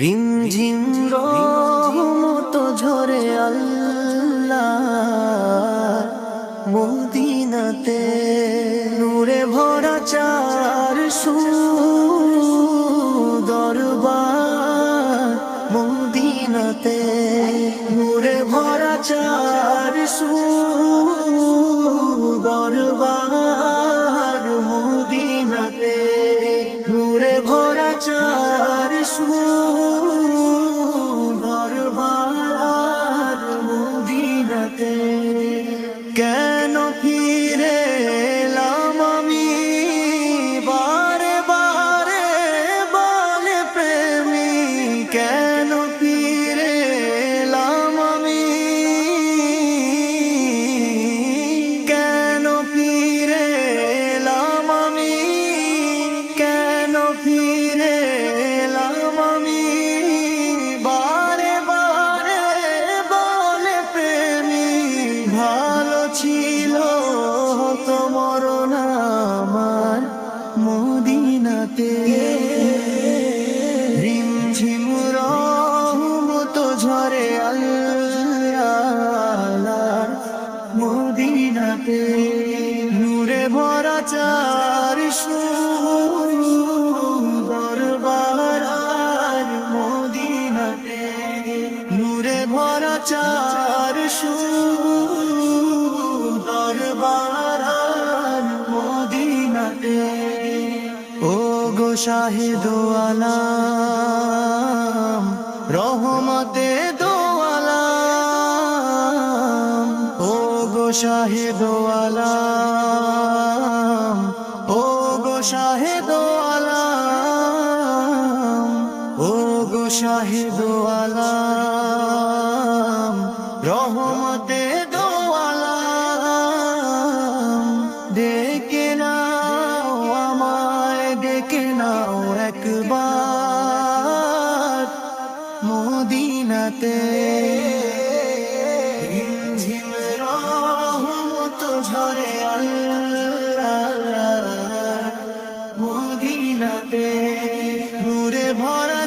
রিমঝিম রহমত ঝরে আল্লাহ, মদিনাতে নূরে ভরা চার সু দরবার মদিনাতে নূরে ভরা চার সু দরবার মদিনাতে নূরে ভরা চার সু চার দরবার আর মদিনাতে। নূরে ভরা চার দরবার আর মদিনাতে। ও গো শাহিদ আলাম, রহমতে শাহিদ আলাম ও গো শাহিদ ও গো শাহিদ রহমতে আমায় ডেকে একবার। মদিনাতে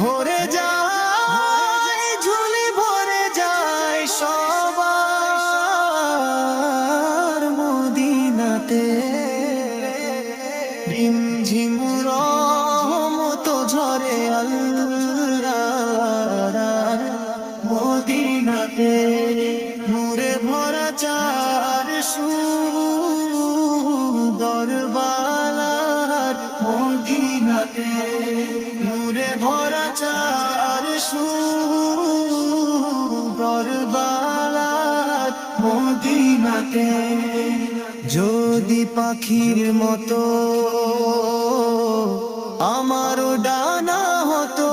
ভরে যায়, ঝুলি ভরে যায় সবার মদিনাতে। রিমঝিম রহমত ঝরে আল্লাহ মদিনাতে। নূরে ভরা চার সু দরবার মদিনাতে। নূরে ভরা চার সু দরবার মদিনাতে যদি পাখির মতো আমারও ডানা হতো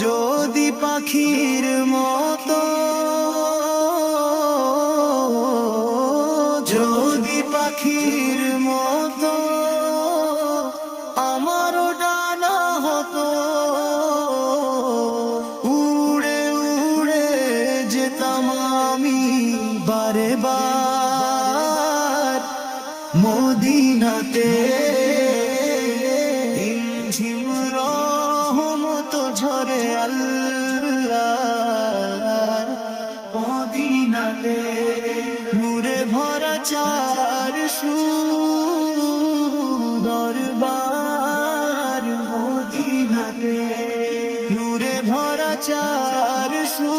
যদি পাখির মতো আমি বারে বার মদিনাতে। ঝরে নূরে ভরা চার সু দরবার মদিনাতে নূরে ভরা চার সু